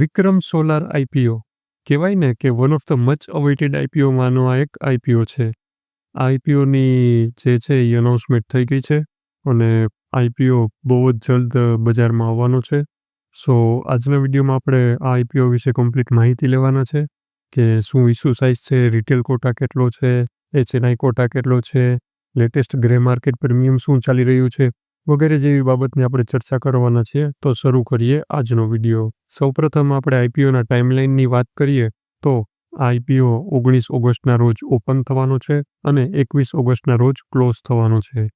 વિક્રમ solar IPO કહેવાય ને કે one of the much awaited આઈપીઓમાંનો આ એક આઈપીઓ છે. આ આઈપીઓની જે છે એ અનાઉન્સમેન્ટ થઈ ગઈ છે અને આઈપીઓ બહુ જ જલ્દ બજારમાં આવવાનો છે. સો આજના વિડીયોમાં આપણે આ આઈપીઓ વિશે કમ્પ્લીટ માહિતી લેવાના છે કે શું ઇસ્યુ સાઇઝ છે રિટેલ કોટા કેટલો છે, એચએનઆઈ કોટા કેટલો છે લેટેસ્ટ ગ્રે માર્કેટ પ્રીમિયમ શું ચાલી રહ્યું છે વગેરે જેવી બાબતની આપણે ચર્ચા કરવાના છીએ, તો શરૂ કરીએ આજનો વીડિયો. સૌપ્રથમ આપણે આઈપીઓના ટાઈમલાઇનની વાત કરીએ, તો આઈપીઓ ઓગણીસ ઓગસ્ટના રોજ ઓપન થવાનો છે અને એકવીસ ઓગસ્ટના રોજ ક્લોઝ થવાનો છે.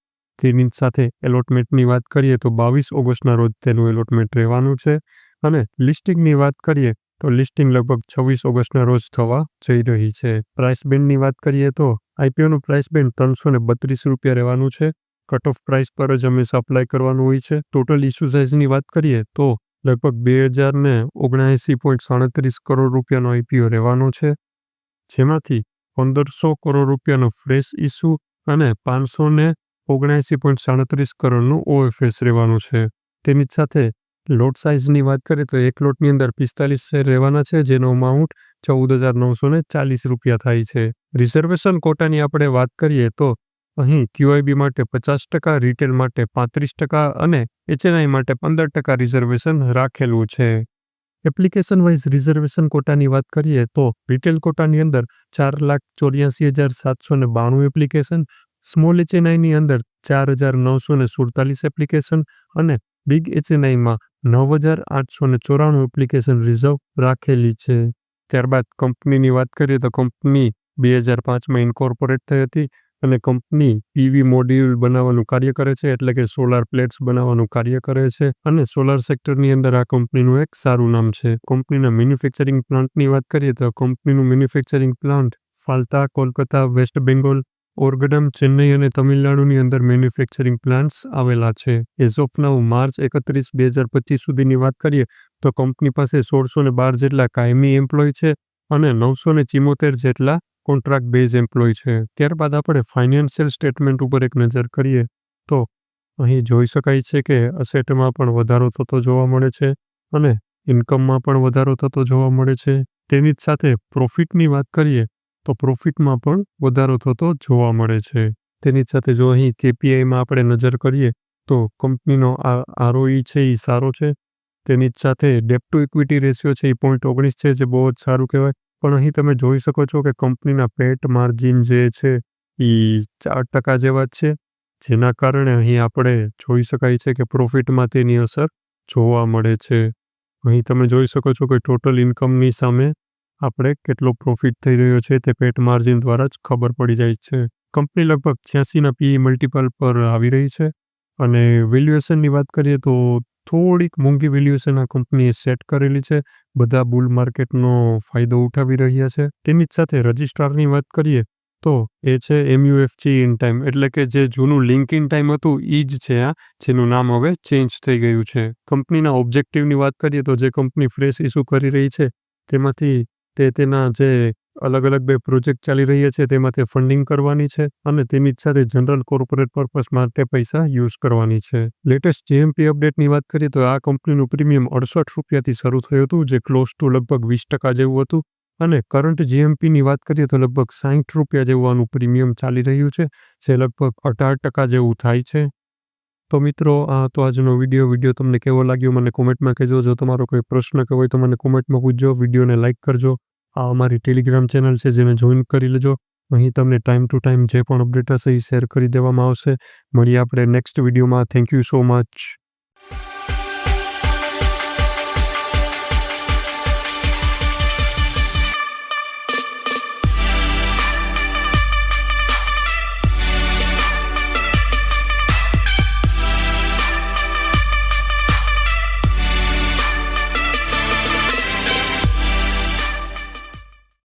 તેની સાથે એલોટમેન્ટની વાત કરીએ, તો બાવીસ ઓગસ્ટના રોજ તેનું એલોટમેન્ટ રહેવાનું છે અને લિસ્ટિંગની વાત કરીએ, તો લિસ્ટિંગ લગભગ છવ્વીસ ઓગસ્ટના રોજ થવા જઈ રહી છે. પ્રાઇસ બેન્ડની વાત કરીએ, તો આઈપીઓનું પ્રાઇસ બેન્ડ ત્રણસો ને બત્રીસ રૂપિયા રહેવાનું છે કટ ઓફ પ્રાઇસ પર જ હંમેશા અપ્લાય કરવાનું હોય છે. ટોટલ ઇસ્યુ સાઇઝની વાત કરીએ તો લગભગ બે હજાર ને ઓગણએંસી પોઈન્ટ સાડત્રીસ કરોડ રૂપિયાનો આઈપીઓ રહેવાનો છે. જેમાંથી પંદરસો કરોડ રૂપિયાનો ફ્રેશ ઇસ્યુ અને પાંચસો ને ઓગણએંસી પોઈન્ટ સાડત્રીસ કરોડનું ઓએફએસ રહેવાનું છે. તેની સાથે લોટ સાઇઝની વાત કરીએ તો એક લોટની અંદર પિસ્તાલીસ શેર રહેવાના છે, જેનો અમાઉન્ટ ચૌદ હજાર નવસો ને ચાલીસ રૂપિયા થાય છે. રિઝર્વેશન કોટાની આપણે વાત કરીએ તો અહીં ક્યુઆઈબી માટે પચાસ ટકા, રિટેલ માટે પાંત્રીસ ટકા અને એચએનઆઈ માટે પંદર ટકા રિઝર્વેશન રાખેલું છે. એપ્લિકેશન વાઇઝ રિઝર્વેશન કોટાની વાત કરીએ તો રિટેલ કોટાની અંદર ચાર લાખ ચોર્યાસી હજાર સાતસો ને બાણું એપ્લિકેશન, સ્મોલ એચએનઆઈની અંદર ચાર હજાર નવસો ને સુડતાલીસ એપ્લિકેશન અને બિગ એચએનઆઈમાં નવ હજાર આઠસો ને ચોરાણું એપ્લિકેશન રિઝર્વ રાખેલી છે. ત્યારબાદ કંપનીની વાત કરીએ તો કંપની બે હજાર પાંચમાં ઇન્કોર્પોરેટ થઈ હતી. અને કંપની પીવી મોડ્યુલ બનાવવાનું કાર્ય કરે છે, એટલે કે સોલાર પ્લેટ્સ બનાવવાનું કાર્ય કરે છે, અને સોલાર સેક્ટરની અંદર આ કંપનીનું એક સારું નામ છે. કંપનીના મેન્યુફેક્ચરિંગ પ્લાન્ટની વાત કરીએ તો કંપનીનું manufacturing plant Falta Kolkata, waste Bengal, Oragadam, Chennai અને તમિલનાડુની અંદર મેન્યુફેક્ચરિંગ પ્લાન્ટ્સ આવેલા છે. એઝ ઓફ નાઉ માર્ચ એકત્રીસ, બે હજાર પચીસ સુધીની વાત કરીએ તો કંપની પાસે સોળસો ને બાર જેટલા કાયમી એમ્પ્લોય છે અને નવસો ને ચિમોતેર જેટલા કોન્ટ્રાક્ટ બેઝ એમ્પ્લોય છે. ત્યારબાદ આપણે ફાઇનાન્શિયલ સ્ટેટમેન્ટ ઉપર એક નજર કરીએ, તો અહીં જોઈ શકાય છે કે અસેટમાં પણ વધારો થતો જોવા મળે છે અને ઇન્કમમાં પણ વધારો થતો જોવા મળે છે. તેની જ સાથે પ્રોફિટની વાત કરીએ, તો પ્રોફિટમાં પણ વધારો થતો જોવા મળે છે. તેની જ સાથે જો અહીં કેપીઆઈમાં આપણે નજર કરીએ, તો કંપનીનો આ આરઓઈ છે એ સારો છે. તેની જ સાથે ડેપ ટુ ઇક્વિટી રેશિયો છે એ પોઈન્ટ ઓગણીસ છે, જે બહુ જ સારું કહેવાય. પણ અહીં તમે જોઈ શકો છો કે કંપનીના પેટ માર્જિન જે છે એ ચાર ટકા જેવા જ છે. જેના કારણે અહીં આપણે જોઈ શકાય છે કે પ્રોફિટમાં તેની અસર જોવા મળે છે. અહીં તમે જોઈ શકો છો કે ટોટલ ઇન્કમની સામે આપણે કેટલો પ્રોફિટ થઈ રહ્યો છે તે પેટ માર્જિન દ્વારા જ ખબર પડી જાય છે. કંપની લગભગ છ્યાસીના પીઈ મલ્ટિપલ પર આવી રહી છે. અને વેલ્યુએશનની વાત કરીએ તો થોડીક મોંઘી વેલ્યુએશન આ કંપનીએ સેટ કરેલી છે. બધા બુલ માર્કેટનો ફાયદો ઉઠાવી રહ્યા છે. તેની જ સાથે રજિસ્ટ્રારની વાત કરીએ તો એ છે એમયુએફજી ઇન ટાઈમ એટલે કે જે જૂનું લિંક ઇન ટાઈમ હતું એ જ છે આ, જેનું નામ હવે ચેન્જ થઈ ગયું છે. કંપનીના ઓબ્જેક્ટિવની વાત કરીએ તો જે કંપની ફ્રેશ ઇસ્યુ કરી રહી છે, તેમાંથી તે તેના જે અલગ અલગ બે પ્રોજેક્ટ ચાલી રહ્યા છે, તેમાંથી ફંડિંગ કરવાની છે અને તેની જ સાથે જનરલ કોર્પોરેટ પર્પસ માટે પૈસા યુઝ કરવાની છે. લેટેસ્ટ જીએમપી અપડેટની વાત કરીએ તો આ કંપનીનું પ્રીમિયમ અડસઠ રૂપિયાથી શરૂ થયું હતું, જે ક્લોઝ ટુ લગભગ વીસ ટકા જેવું હતું. અને કરંટ જીએમપીની વાત કરીએ તો લગભગ સાહીઠ રૂપિયા જેવું આનું પ્રીમિયમ ચાલી રહ્યું છે, જે લગભગ અઢાર ટકા જેવું થાય છે. તો મિત્રો, આ તો આજનો વીડિયો. વીડિયો તમને કેવો લાગ્યો? મને કોમેન્ટમાં કહેજો. જો તમારો કોઈ પ્રશ્ન કે હોય તો મને કોમેન્ટમાં પૂછજો. વિડીયોને લાઇક કરજો. આ અમારી ટેલિગ્રામ ચેનલ છે, જેને જોઈન કરી લેજો. અહીં તમને ટાઈમ ટુ ટાઈમ જે પણ અપડેટ હશે એ શેર કરી દેવામાં આવશે. મળીએ આપણે નેક્સ્ટ વિડીયોમાં થેન્ક યુ સો મચ